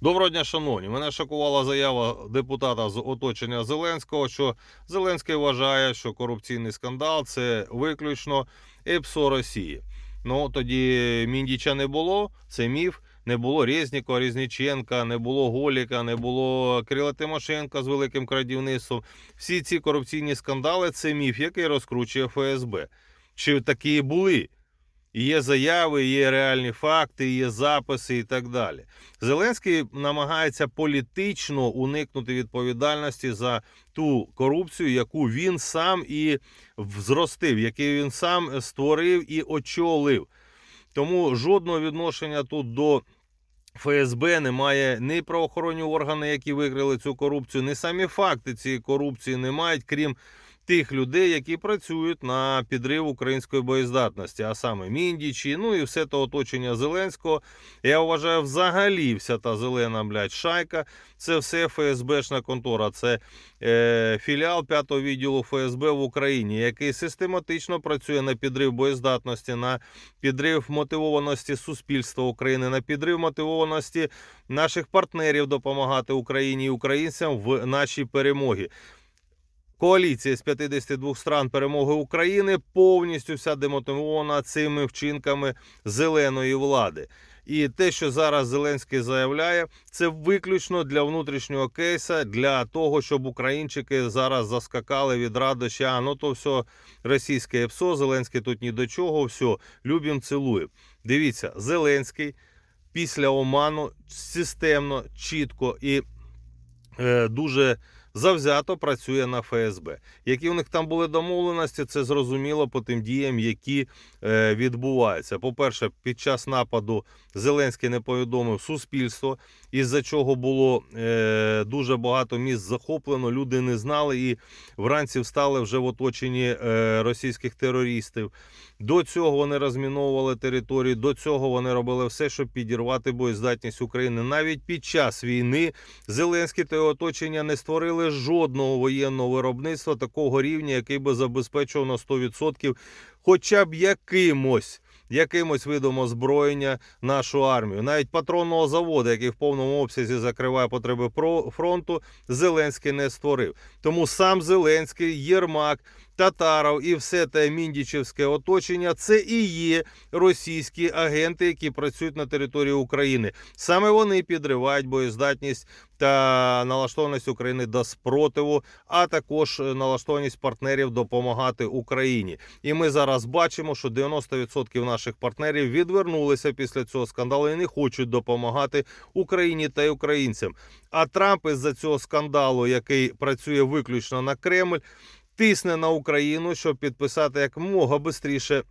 Доброго дня, шановні. Мене шокувала заява депутата з оточення Зеленського, що Зеленський вважає, що корупційний скандал це виключно ЕПСО Росії. Ну тоді Міндіча не було, це міф. Не було Резнікова, Різниченка, не було Голіка, не було Кирила Тимошенка з великим крадівництвом. Всі ці корупційні скандали це міф, який розкручує ФСБ. Чи такі були? Є заяви, є реальні факти, є записи і так далі. Зеленський намагається політично уникнути відповідальності за ту корупцію, яку він сам і зростив, яку він сам створив і очолив. Тому жодного відношення тут до ФСБ немає ні правоохоронні органи, які викрили цю корупцію, ні самі факти цієї корупції не мають, крім тих людей, які працюють на підрив української боєздатності, а саме Міндічі, ну і все те оточення Зеленського. Я вважаю, взагалі вся та зелена блядь, шайка. Це все ФСБшна контора. Це е, філіал п'ятого відділу ФСБ в Україні, який систематично працює на підрив боєздатності, на підрив мотивованості суспільства України, на підрив мотивованості наших партнерів допомагати Україні і українцям в нашій перемогі. Коаліція з 52 стран перемоги України повністю вся демотивована цими вчинками зеленої влади. І те, що зараз Зеленський заявляє, це виключно для внутрішнього кейса, для того, щоб українчики зараз заскакали від радощі. А ну то все російське ПСО, Зеленський тут ні до чого, все, любім, цілуємо. Дивіться, Зеленський після Оману системно, чітко і е, дуже завзято працює на ФСБ. Які у них там були домовленості, це зрозуміло по тим діям, які е, відбуваються. По-перше, під час нападу Зеленський не повідомив суспільство, із-за чого було е, дуже багато місць захоплено. Люди не знали і вранці встали вже в оточенні е, російських терористів. До цього вони розміновували території, до цього вони робили все, щоб підірвати боєздатність України. Навіть під час війни Зеленський та його оточення не створили жодного воєнного виробництва такого рівня, який би забезпечував на 100% хоча б якимось. Якимось видом озброєння нашу армію, навіть патронного заводу, який в повному обсязі закриває потреби фронту, Зеленський не створив. Тому сам Зеленський, Єрмак, Татаров і все те міндічевське оточення це і є російські агенти, які працюють на території України. Саме вони підривають боєздатність та налаштованість України до спротиву, а також налаштованість партнерів допомагати Україні. І ми зараз бачимо, що 90% наших партнерів відвернулися після цього скандалу і не хочуть допомагати Україні та українцям. А Трамп із-за цього скандалу, який працює виключно на Кремль, тисне на Україну, щоб підписати якомога швидше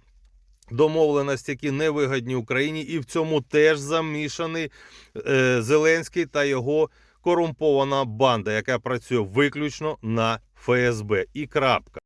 домовленості, які не вигідні Україні, і в цьому теж замішаний е, Зеленський та його корумпована банда, яка працює виключно на ФСБ. І крапка.